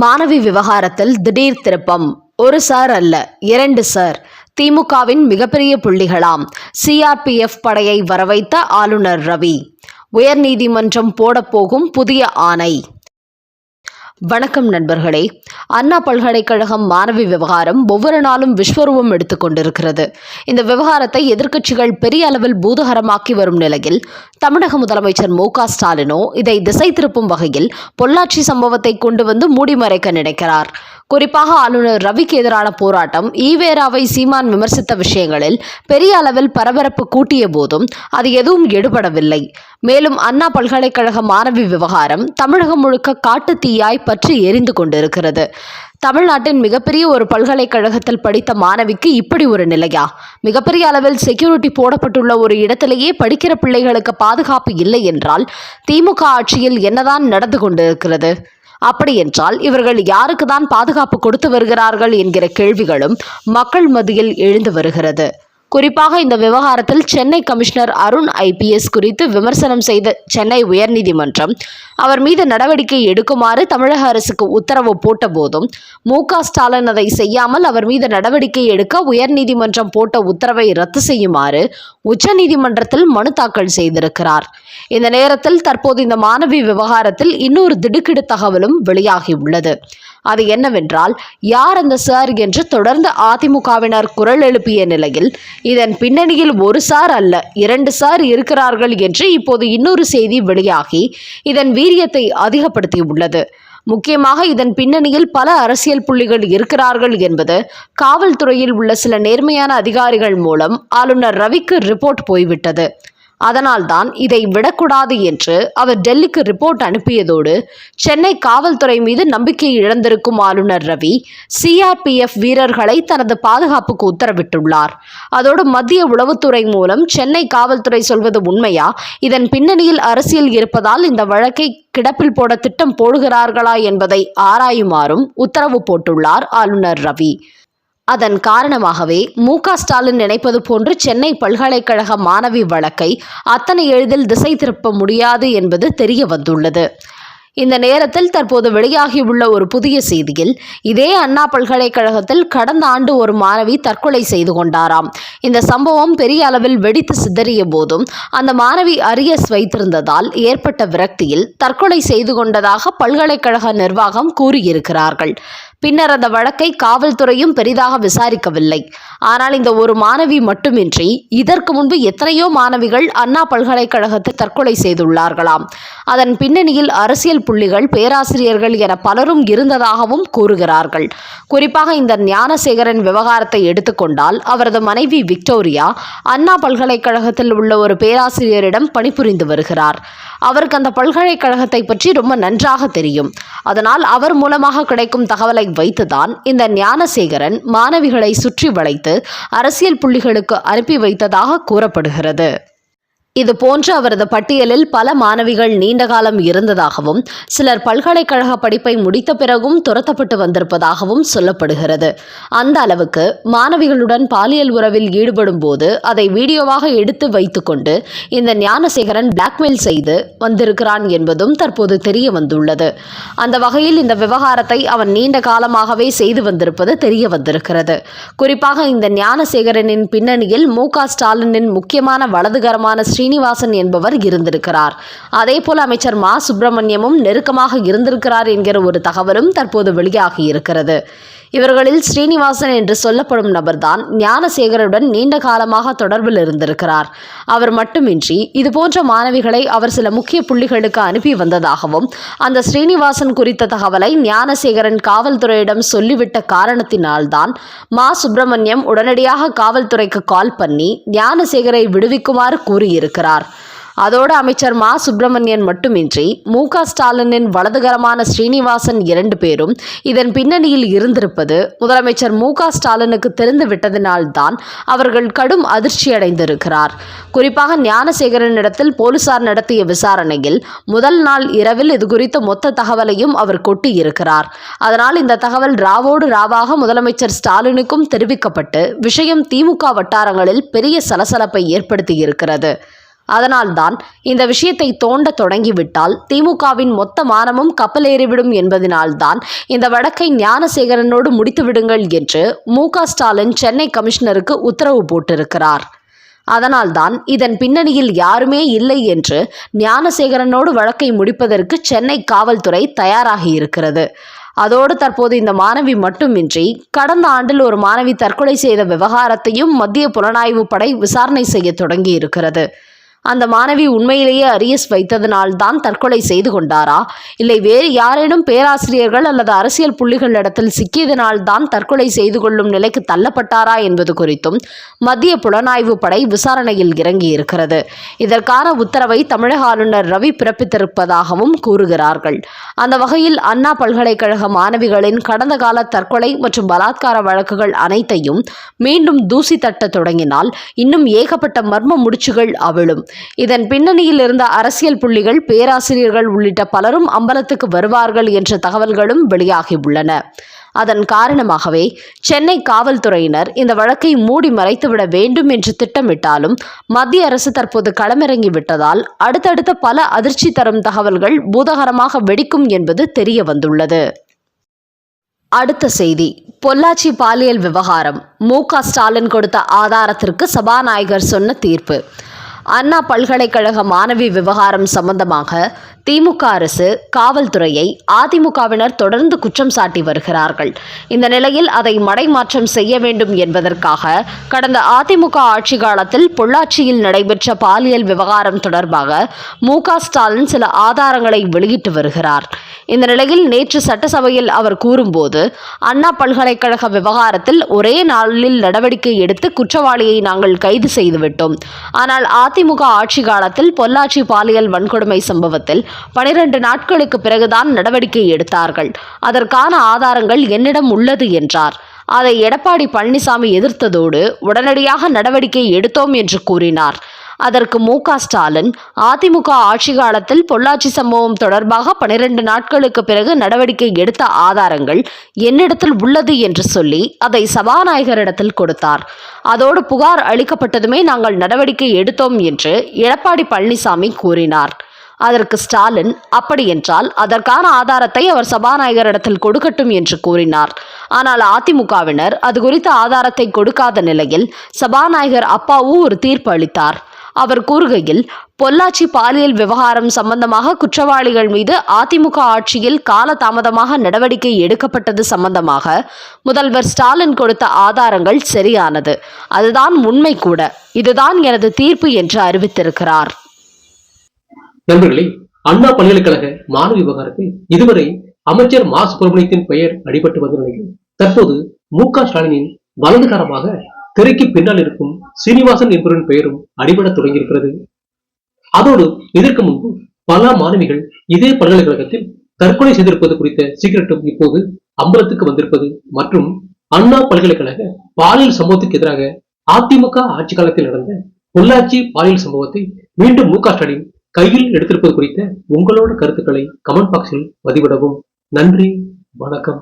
மாணவி விவகாரத்தில் திடீர் திருப்பம். ஒரு சார் அல்ல இரண்டு சார். திமுகவின் மிகப்பெரிய புள்ளிகளாம். சிஆர்பிஎஃப் படையை வரவைத்த ஆளுநர் ரவி. உயர்நீதிமன்றம் போடப்போகும் புதிய ஆணை. வணக்கம் நண்பர்களே. அண்ணா பல்கலைக்கழகம் மாணவி விவகாரம் ஒவ்வொரு நாளும் விஸ்வரூபம் எடுத்துக்கொண்டிருக்கிறது இந்த விவகாரத்தை எதிர்க்கட்சிகள் பெரிய அளவில் பூதகரமாக்கி வரும் நிலையில் தமிழக முதலமைச்சர் மு க ஸ்டாலினோ இதை திசை திருப்பும் வகையில் பொள்ளாச்சி சம்பவத்தை கொண்டு வந்து மூடி மறைக்க நினைக்கிறார். குறிப்பாக ஆளுநர் ரவிக்கு எதிரான போராட்டம் ஈவேராவை சீமான் விமர்சித்த விஷயங்களில் பெரிய அளவில் பரபரப்பு கூட்டிய போதும் அது எதுவும் எடுபடவில்லை. மேலும் அண்ணா பல்கலைக்கழக மாணவி விவகாரம் தமிழகம் முழுக்க காட்டு தீயாய் பற்றி எரிந்து கொண்டிருக்கிறது. தமிழ்நாட்டின் மிகப்பெரிய ஒரு பல்கலைக்கழகத்தில் படித்த மாணவிக்கு இப்படி ஒரு நிலையா? மிகப்பெரிய அளவில் செக்யூரிட்டி போடப்பட்டுள்ள ஒரு இடத்திலேயே படிக்கிற பிள்ளைகளுக்கு பாதுகாப்பு இல்லை என்றால் திமுக ஆட்சியில் என்னதான் நடந்து கொண்டிருக்கிறது? அப்படி என்றால் இவர்கள் யாருக்கு தான் பாதுகாப்பு கொடுத்து வருகிறார்கள் என்கிற கேள்விகளும் மக்கள் மத்தியில் எழுந்து வருகிறது. குறிப்பாக இந்த விவகாரத்தில் சென்னை கமிஷனர் அருண் ஐபிஎஸ் குறித்து விமர்சனம் செய்த சென்னை உயர்நீதிமன்றம் அவர் மீது நடவடிக்கை எடுக்குமாறு தமிழக அரசுக்கு உத்தரவு போட்ட போதும் மு க ஸ்டாலின் அதை செய்யாமல் அவர் மீது நடவடிக்கை எடுக்க உயர்நீதிமன்றம் போட்ட உத்தரவை ரத்து செய்யுமாறு உச்சநீதிமன்றத்தில் மனு தாக்கல் செய்திருக்கிறார். இந்த நேரத்தில் தற்போது இந்த மாணவி விவகாரத்தில் இன்னொரு திடுக்கிடு தகவலும் வெளியாகியுள்ளது. அது என்னவென்றால் யார் அந்த சார் என்று தொடர்ந்து அதிமுகவினர் குரல் எழுப்பிய நிலையில் இதன் பின்னணியில் ஒரு சார் அல்ல இரண்டு சார் இருக்கிறார்கள் என்று இப்போது இன்னொரு செய்தி வெளியாகி இதன் வீரியத்தை அதிகப்படுத்தியுள்ளது. முக்கியமாக இதன் பின்னணியில் பல அரசியல் புள்ளிகள் இருக்கிறார்கள் என்பது காவல்துறையில் உள்ள சில நேர்மையான அதிகாரிகள் மூலம் ஆளுநர் ரவிக்கு ரிப்போர்ட் போய்விட்டது. அதனால்தான் இதை விடக்கூடாது என்று அவர் டெல்லிக்கு ரிப்போர்ட் அனுப்பியதோடு சென்னை காவல்துறை மீது நம்பிக்கை இழந்திருக்கும் ஆளுநர் ரவி சிஆர்பிஎஃப் வீரர்களை தனது பாதுகாப்புக்கு உத்தரவிட்டுள்ளார். அதோடு மத்திய உளவுத்துறை மூலம் சென்னை காவல்துறை சொல்வது உண்மையா? இதன் பின்னணியில் அரசியல் இருப்பதால் இந்த வழக்கை கிடப்பில் போட திட்டம் போடுகிறார்களா என்பதை ஆராயுமாறும் உத்தரவு போட்டுள்ளார் ஆளுநர் ரவி. அதன் காரணமாகவே மு ஸ்டாலின் நினைப்பது போன்று சென்னை பல்கலைக்கழக மாணவி வழக்கை அத்தனை எளிதில் திசை திருப்ப முடியாது என்பது தெரிய வந்துள்ளது. இந்த நேரத்தில் தற்போது வெளியாகியுள்ள ஒரு புதிய செய்தியில் இதே அண்ணா பல்கலைக்கழகத்தில் கடந்த ஆண்டு ஒரு மாணவி தற்கொலை செய்து கொண்டாராம். இந்த சம்பவம் பெரிய அளவில் வெடித்து சிதறிய போதும் அந்த மாணவி அரியஸ் வைத்திருந்ததால் ஏற்பட்ட விரக்தியில் தற்கொலை செய்து கொண்டதாக பல்கலைக்கழக நிர்வாகம் கூறியிருக்கிறார்கள். பின்னர் அந்த வழக்கை காவல்துறையும் பெரிதாக விசாரிக்கவில்லை. ஆனால் இந்த ஒரு மாணவி மட்டுமின்றி இதற்கு முன்பு எத்தனையோ மாணவிகள் அண்ணா பல்கலைக்கழகத்தில் தற்கொலை செய்துள்ளார்களாம். அதன் பின்னணியில் அரசியல் புள்ளிகள் பேராசிரியர்கள் என பலரும் இருந்ததாகவும் கூறுகிறார்கள். குறிப்பாக இந்த ஞானசேகரன் விவகாரத்தை எடுத்துக்கொண்டால் அவரது மனைவி விக்டோரியா அண்ணா பல்கலைக்கழகத்தில் உள்ள ஒரு பேராசிரியரிடம் பணிபுரிந்து வருகிறார். அவருக்கு அந்த பல்கலைக்கழகத்தை பற்றி ரொம்ப நன்றாக தெரியும். அதனால் அவர் மூலமாக கிடைக்கும் தகவலை வைத்துதான் இந்த ஞானசேகரன் மாணவிகளை சுற்றி வளைத்து அரசியல் புள்ளிகளுக்கு அனுப்பி வைத்ததாக கூறப்படுகிறது. இது போன்ற அவரது பட்டியலில் பல மாணவிகள் நீண்ட காலம் இருந்ததாகவும் சிலர் பல்கலைக்கழக படிப்பை முடித்த பிறகும் துரத்தப்பட்டு வந்திருப்பதாகவும் சொல்லப்படுகிறது. அந்த அளவுக்கு மாணவிகளுடன் பாலியல் உறவில் ஈடுபடும் போது அதை வீடியோவாக எடுத்து வைத்துக்கொண்டு இந்த ஞானசேகரன் பிளாக்மெயில் செய்து வந்திருக்கிறான் என்பதும் தற்போது தெரிய வந்துள்ளது. அந்த வகையில் இந்த விவகாரத்தை அவன் நீண்ட காலமாகவே செய்து வந்திருப்பது தெரிய வந்திருக்கிறது. குறிப்பாக இந்த ஞானசேகரனின் பின்னணியில் மு ஸ்டாலினின் முக்கியமான வலதுகரமான ஸ்ரீனிவாசன் என்பவர் இருந்திருக்கிறார். அதே போல அமைச்சர் மா. சுப்பிரமணியமும் நெருக்கமாக இருந்திருக்கிறார் என்கிற ஒரு தகவலும் தற்போது வெளியாகி இருக்கிறது. இவர்களில் ஸ்ரீனிவாசன் என்று சொல்லப்படும் நபர்தான் ஞானசேகருடன் நீண்ட காலமாக தொடர்பில் இருந்திருக்கிறார். அவர் மட்டுமின்றி இதுபோன்ற மாணவிகளை அவர் சில முக்கிய புள்ளிகளுக்கு அனுப்பி வந்ததாகவும் அந்த ஸ்ரீனிவாசன் குறித்த தகவலை ஞானசேகரன் காவல்துறையிடம் சொல்லிவிட்ட காரணத்தினால்தான் மா. சுப்பிரமணியம் உடனடியாக காவல்துறைக்கு கால் பண்ணி ஞானசேகரை விடுவிக்குமாறு கூறியிருக்கிறார். அதோடு அமைச்சர் மா சுப்பிரமணியன் மட்டுமின்றி மு க ஸ்டாலினின் வலதுகரமான ஸ்ரீனிவாசன் இரண்டு பேரும் இதன் பின்னணியில் இருந்திருப்பது முதலமைச்சர் மு க ஸ்டாலினுக்கு தெரிந்து விட்டதினால்தான் அவர்கள் கடும் அதிர்ச்சியடைந்திருக்கிறார் குறிப்பாக ஞானசேகரனிடத்தில் போலீசார் நடத்திய விசாரணையில் முதல் நாள் இரவில் இது குறித்த மொத்த தகவலையும் அவர் கொட்டியிருக்கிறார். அதனால் இந்த தகவல் ராவோடு ராவாக முதலமைச்சர் ஸ்டாலினுக்கும் தெரிவிக்கப்பட்டு விஷயம் திமுக வட்டாரங்களில் பெரிய சலசலப்பை ஏற்படுத்தியிருக்கிறது. அதனால்தான் இந்த விஷயத்தை தோண்ட தொடங்கிவிட்டால் திமுகவின் மொத்த மானமும் கப்பலேறிவிடும் என்பதனால்தான் இந்த வழக்கை ஞானசேகரனோடு முடித்து விடுங்கள் என்று மு ஸ்டாலின் சென்னை கமிஷனருக்கு உத்தரவு போட்டிருக்கிறார். அதனால்தான் இதன் பின்னணியில் யாருமே இல்லை என்று ஞானசேகரனோடு வழக்கை முடிப்பதற்கு சென்னை காவல்துறை தயாராகி இருக்கிறது. அதோடு தற்போது இந்த மாணவி மட்டுமின்றி கடந்த ஆண்டில் ஒரு மாணவி தற்கொலை செய்த விவகாரத்தையும் மத்திய புலனாய்வு படை விசாரணை செய்ய தொடங்கி இருக்கிறது அந்த மாணவி உண்மையிலேயே அரியஸ் வைத்ததனால் தான் தற்கொலை செய்து கொண்டாரா? இல்லை வேறு யாரேனும் பேராசிரியர்கள் அல்லது அரசியல் புள்ளிகளிடத்தில் சிக்கியதனால் தான் தற்கொலை செய்து கொள்ளும் நிலைக்கு தள்ளப்பட்டாரா என்பது குறித்தும் மத்திய புலனாய்வு படை விசாரணையில் இறங்கி இருக்கிறது இதற்கான உத்தரவை தமிழக ஆளுநர் ரவி பிறப்பித்திருப்பதாகவும் கூறுகிறார்கள். அந்த வகையில் அண்ணா பல்கலைக்கழக மாணவிகளின் கடந்த கால தற்கொலை மற்றும் பலாத்கார வழக்குகள் அனைத்தையும் மீண்டும் தூசி தட்ட தொடங்கினால் இன்னும் ஏகப்பட்ட மர்ம முடிச்சுகள் அவிழும். இதன் பின்னணியில் இருந்த அரசியல் புள்ளிகள் பேராசிரியர்கள் உள்ளிட்ட பலரும் அம்பலத்துக்கு வருவார்கள் என்ற தகவல்களும் வெளியாகியுள்ளன அதன் காரணமாகவே சென்னை காவல்துறையினர் இந்த வழக்கை மூடி மறைத்துவிட வேண்டும் என்று திட்டமிட்டாலும் மத்திய அரசு தற்போது களமிறங்கி விட்டதால் அடுத்தடுத்த பல அதிர்ச்சி தரும் தகவல்கள் பூதகரமாக வெடிக்கும் என்பது தெரிய வந்துள்ளது அடுத்த செய்தி. பொள்ளாச்சி பாலியல் விவகாரம். மு க ஸ்டாலின் கொடுத்த ஆதாரத்திற்கு சபாநாயகர் சொன்ன தீர்ப்பு. அண்ணா பல்கலைக்கழக மாணவி விவகாரம் சம்பந்தமாக திமுக அரசு காவல்துறையை அதிமுகவினர் தொடர்ந்து குற்றம் சாட்டி வருகிறார்கள். இந்த நிலையில் அதை மடைமாற்றம் செய்ய வேண்டும் என்பதற்காக கடந்த அதிமுக ஆட்சி காலத்தில் பொள்ளாச்சியில் நடைபெற்ற பாலியல் விவகாரம் தொடர்பாக மு ஸ்டாலின் சில ஆதாரங்களை வெளியிட்டு வருகிறார். இந்த நிலையில் நேற்று சட்டசபையில் அவர் கூறும்போது அண்ணா பல்கலைக்கழக விவகாரத்தில் ஒரே நாளில் நடவடிக்கை எடுத்து குற்றவாளியை நாங்கள் கைது செய்துவிட்டோம். ஆனால் அதிமுக ஆட்சி காலத்தில் பொள்ளாச்சி பாலியல் வன்கொடுமை சம்பவத்தில் பனிரெண்டு நாட்களுக்கு பிறகுதான் நடவடிக்கை எடுத்தார்கள். அதற்கான ஆதாரங்கள் என்னிடம் உள்ளது என்றார். அதை எடப்பாடி பழனிசாமி எதிர்த்ததோடு உடனடியாக நடவடிக்கை எடுத்தோம் என்று கூறினார். அதற்கு மு க ஸ்டாலின் அதிமுக ஆட்சி காலத்தில் பொள்ளாச்சி சம்பவம் தொடர்பாக பனிரெண்டு நாட்களுக்கு பிறகு நடவடிக்கை எடுத்த ஆதாரங்கள் என்னிடத்தில் உள்ளது என்று சொல்லி அதை சபாநாயகரிடத்தில் கொடுத்தார். அதோடு புகார் அளிக்கப்பட்டதுமே நாங்கள் நடவடிக்கை எடுத்தோம் என்று எடப்பாடி பழனிசாமி கூறினார். அதற்கு ஸ்டாலின் அப்படியென்றால் அதற்கான ஆதாரத்தை அவர் சபாநாயகரிடத்தில் கொடுக்கட்டும் என்று கூறினார். ஆனால் அதிமுகவினர் அது குறித்த ஆதாரத்தை கொடுக்காத நிலையில் சபாநாயகர் அப்பாவு ஒரு தீர்ப்பு அளித்தார். அவர் கூறுகையில் பொள்ளாச்சி பாலியல் விவகாரம் சம்பந்தமாக குற்றவாளிகள் மீது அதிமுக ஆட்சியில் காலதாமதமாக நடவடிக்கை எடுக்கப்பட்டது சம்பந்தமாக முதல்வர் ஸ்டாலின் கொடுத்த ஆதாரங்கள் சரியானது. அதுதான் உண்மை கூட. இதுதான் எனது தீர்ப்பு என்று அறிவித்திருக்கிறார். நண்பர்களே அண்ணா பல்கலைக்கழக மாணவ விவகாரத்தில் இதுவரை அமைச்சர் மா சுப்பிரமணியத்தின் பெயர் அடிபட்டு வந்த நிலையில் தற்போது மு க ஸ்டாலினின் வலதுகாரமாக திரைக்கு பின்னால் இருக்கும் சீனிவாசன் என்பவரின் பெயரும் அடிபடத் தொடங்கியிருக்கிறது. அதோடு இதற்கு முன்பு பல மாணவிகள் இதே பல்கலைக்கழகத்தில் தற்கொலை செய்திருப்பது குறித்த சீக்கிரட்டும் இப்போது அம்பலத்துக்கு வந்திருப்பது மற்றும் அண்ணா பல்கலைக்கழக பாலியல் சம்பவத்துக்கு எதிராக அதிமுக ஆட்சி காலத்தில் நடந்த பொள்ளாச்சி பாலியல் சம்பவத்தை மீண்டும் மு க ஸ்டாலின் கையில் எடுத்திருப்பது குறித்த உங்களோட கருத்துக்களை கமெண்ட் பாக்ஸில் பதிவிடவும். நன்றி வணக்கம்.